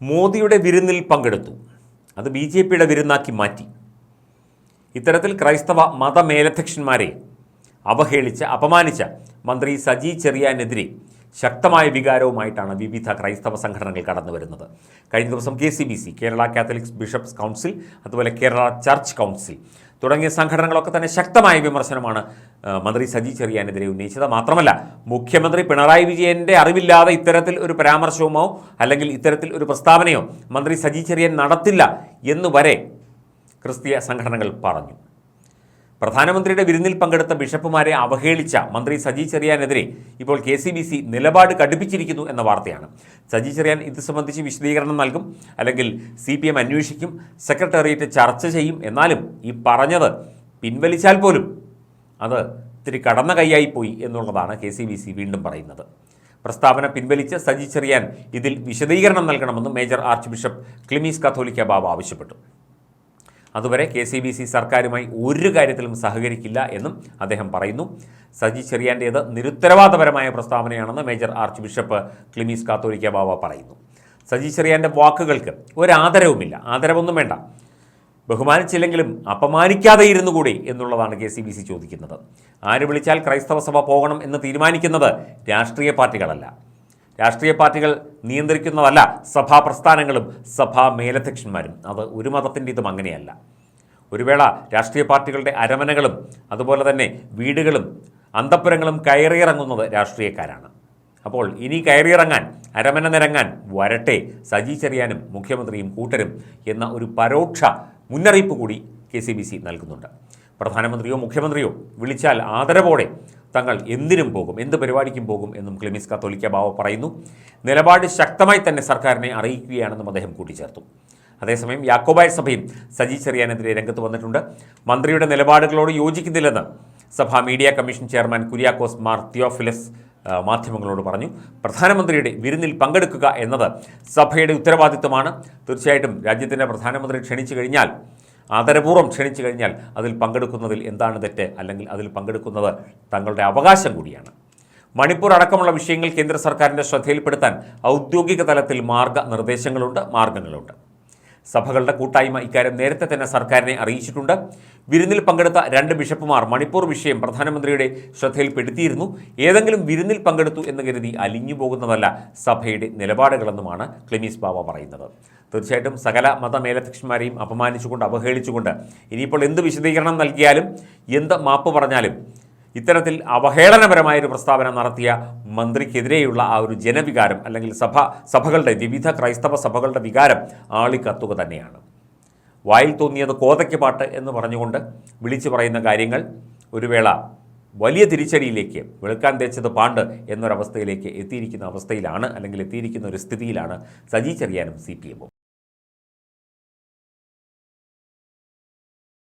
മോദിയുടെ വിരുന്നിൽ പങ്കെടുത്തു. അത് ബി ജെ പിയുടെ വിരുന്നാക്കി മാറ്റി. ഇത്തരത്തിൽ ക്രൈസ്തവ മതമേലധ്യക്ഷന്മാരെ അവഹേളിച്ച് അപമാനിച്ച മന്ത്രി സജി ചെറിയാനെതിരെ ശക്തമായ വികാരവുമായിട്ടാണ് വിവിധ ക്രൈസ്തവ സംഘടനകൾ കടന്നു വരുന്നത് കഴിഞ്ഞ ദിവസം K C B C Kerala Catholics bishops council അതുപോലെ കേരള ചർച്ച് കൗൺസിൽ തുടങ്ങിയ സംഘടനകളൊക്കെ തന്നെ ശക്തമായ വിമർശനമാണ് മന്ത്രി സജി ചെറിയാനെതിരെ ഉന്നയിച്ചത്. മാത്രമല്ല മുഖ്യമന്ത്രി പിണറായി വിജയന്റെ അറിവില്ലാതെ ഇത്തരത്തിൽ ഒരു പരാമർശവുമോ അല്ലെങ്കിൽ ഇത്തരത്തിൽ ഒരു പ്രസ്താവനയോ മന്ത്രി സജി ചെറിയൻ നടത്തില്ല എന്നുവരെ ക്രിസ്തീയ സംഘടനകൾ പറഞ്ഞു. പ്രധാനമന്ത്രിയുടെ വിരുന്നിൽ പങ്കെടുത്ത ബിഷപ്പുമാരെ അവഹേളിച്ച മന്ത്രി സജി ചെറിയാനെതിരെ ഇപ്പോൾ കെ സി ബി സി നിലപാട് കടുപ്പിച്ചിരിക്കുന്നു എന്ന വാർത്തയാണ്. സജി ചെറിയാൻ ഇത് സംബന്ധിച്ച് വിശദീകരണം നൽകും അല്ലെങ്കിൽ സി പി എം അന്വേഷിക്കും സെക്രട്ടേറിയറ്റ് ചർച്ച ചെയ്യും. എന്നാലും ഈ പറഞ്ഞത് പിൻവലിച്ചാൽ പോലും അത് ഇത്തിരി കടന്ന കൈയായി പോയി എന്നുള്ളതാണ് കെ സി ബി സി വീണ്ടും പറയുന്നത്. പ്രസ്താവന പിൻവലിച്ച് സജി ചെറിയാൻ ഇതിൽ വിശദീകരണം നൽകണമെന്നും മേജർ ആർച്ച് ബിഷപ്പ് ക്ലിമീസ് കത്തോലിക്ക ബാബ ആവശ്യപ്പെട്ടു. അതുവരെ കെ സി ബി സി സർക്കാരുമായി ഒരു കാര്യത്തിലും സഹകരിക്കില്ല എന്നും അദ്ദേഹം പറയുന്നു. സജി ചെറിയാന്റേത് നിരുത്തരവാദപരമായ പ്രസ്താവനയാണെന്ന് major arch bishop Cleemis Catholicos Bava പറയുന്നു. സജി ചെറിയാന്റെ വാക്കുകൾക്ക് ഒരാദരവുമില്ല. ആദരവൊന്നും വേണ്ട. ബഹുമാനിച്ചില്ലെങ്കിലും അപമാനിക്കാതെ ഇരുന്നു കൂടി എന്നുള്ളതാണ് കെ സി ബി സി ചോദിക്കുന്നത്. ആര് വിളിച്ചാൽ ക്രൈസ്തവ സഭ പോകണം എന്ന് തീരുമാനിക്കുന്നത് രാഷ്ട്രീയ പാർട്ടികളല്ല. രാഷ്ട്രീയ പാർട്ടികൾ നിയന്ത്രിക്കുന്നതല്ല സഭാ പ്രസ്ഥാനങ്ങളും സഭാ മേലധ്യക്ഷന്മാരും. അത് ഒരു മതത്തിന്റെ ഇതും അങ്ങനെയല്ല. ഒരു വേള രാഷ്ട്രീയ പാർട്ടികളുടെ അരമനകളും അതുപോലെ തന്നെ വീടുകളും അന്തപ്പുരങ്ങളും കയറിയിറങ്ങുന്നത് രാഷ്ട്രീയക്കാരാണ്. അപ്പോൾ ഇനി കയറിയിറങ്ങാൻ അരമന നിരങ്ങാൻ വരട്ടെ സജി ചെറിയാനും മുഖ്യമന്ത്രിയും കൂട്ടരും എന്ന ഒരു പരോക്ഷ മുന്നറിയിപ്പ് കൂടി കെ സി ബി സി നൽകുന്നുണ്ട്. പ്രധാനമന്ത്രിയോ മുഖ്യമന്ത്രിയോ വിളിച്ചാൽ ആദരവോടെ തങ്ങൾ എന്തിനും പോകും എന്ത് പരിപാടിക്കും പോകും എന്നും ക്ലിമിസ് കത്തോലിക്ക ബാവ പറയുന്നു. നിലപാട് ശക്തമായി തന്നെ സർക്കാരിനെ അറിയിക്കുകയാണെന്നും അദ്ദേഹം കൂട്ടിച്ചേർത്തു. അതേസമയം യാക്കോബായ സഭയും സജി ചെറിയാനെതിരെ രംഗത്ത് വന്നിട്ടുണ്ട്. മന്ത്രിയുടെ നിലപാടുകളോട് യോജിക്കുന്നില്ലെന്ന് സഭ media commission chairman Kuriakose Mar Theophilus മാധ്യമങ്ങളോട് പറഞ്ഞു. പ്രധാനമന്ത്രിയുടെ വിരുന്നിൽ പങ്കെടുക്കുക എന്നത് സഭയുടെ ഉത്തരവാദിത്തമാണ് തീർച്ചയായിട്ടും രാജ്യത്തിന്റെ പ്രധാനമന്ത്രി ക്ഷണിച്ചു കഴിഞ്ഞാൽ ആദരപൂർവം ക്ഷണിച്ചു കഴിഞ്ഞാൽ അതിൽ പങ്കെടുക്കുന്നതിൽ എന്താണ് തെറ്റ് അല്ലെങ്കിൽ അതിൽ പങ്കെടുക്കുന്നത് തങ്ങളുടെ അവകാശം കൂടിയാണ്. മണിപ്പൂർ അടക്കമുള്ള വിഷയങ്ങൾ കേന്ദ്ര സർക്കാരിന്റെ ശ്രദ്ധയിൽപ്പെടുത്താൻ ഔദ്യോഗിക തലത്തിൽ മാർഗനിർദ്ദേശങ്ങളുണ്ട് മാർഗങ്ങളുണ്ട്. സഭകളുടെ കൂട്ടായ്മ ഇക്കാര്യം നേരത്തെ തന്നെ സർക്കാരിനെ അറിയിച്ചിട്ടുണ്ട്. വിരുന്നിൽ പങ്കെടുത്ത രണ്ട് ബിഷപ്പുമാർ മണിപ്പൂർ വിഷയം പ്രധാനമന്ത്രിയുടെ ശ്രദ്ധയിൽപ്പെടുത്തിയിരുന്നു. ഏതെങ്കിലും വിരുന്നിൽ പങ്കെടുത്തു എന്ന് കരുതി അലിഞ്ഞു പോകുന്നതല്ല സഭയുടെ നിലപാടുകളെന്നുമാണ് ക്ലിമീസ് ബാബ പറയുന്നത്. തീർച്ചയായിട്ടും സകല മതമേലധ്യക്ഷന്മാരെയും അപമാനിച്ചുകൊണ്ട് അവഹേളിച്ചുകൊണ്ട് ഇനിയിപ്പോൾ എന്ത് വിശദീകരണം നൽകിയാലും എന്ത് മാപ്പ് പറഞ്ഞാലും ഇത്തരത്തിൽ അവഹേളനപരമായ ഒരു പ്രസ്താവന നടത്തിയ മന്ത്രിക്കെതിരെയുള്ള ആ ഒരു ജനവികാരം അല്ലെങ്കിൽ സഭ സഭകളുടെ വിവിധ ക്രൈസ്തവ സഭകളുടെ വികാരം ആളിക്കത്തുക തന്നെയാണ്. വായിൽ തോന്നിയത് കോതയ്ക്ക് പാട്ട് എന്ന് പറഞ്ഞുകൊണ്ട് വിളിച്ചു പറയുന്ന കാര്യങ്ങൾ ഒരു വേള വലിയ തിരിച്ചടിയിലേക്ക് വെളുക്കാൻ തേച്ചത് പാണ്ട് എന്നൊരവസ്ഥയിലേക്ക് എത്തിയിരിക്കുന്ന അവസ്ഥയിലാണ് അല്ലെങ്കിൽ എത്തിയിരിക്കുന്ന ഒരു സ്ഥിതിയിലാണ് സജി ചെറിയാനും സി പി എമ്മും.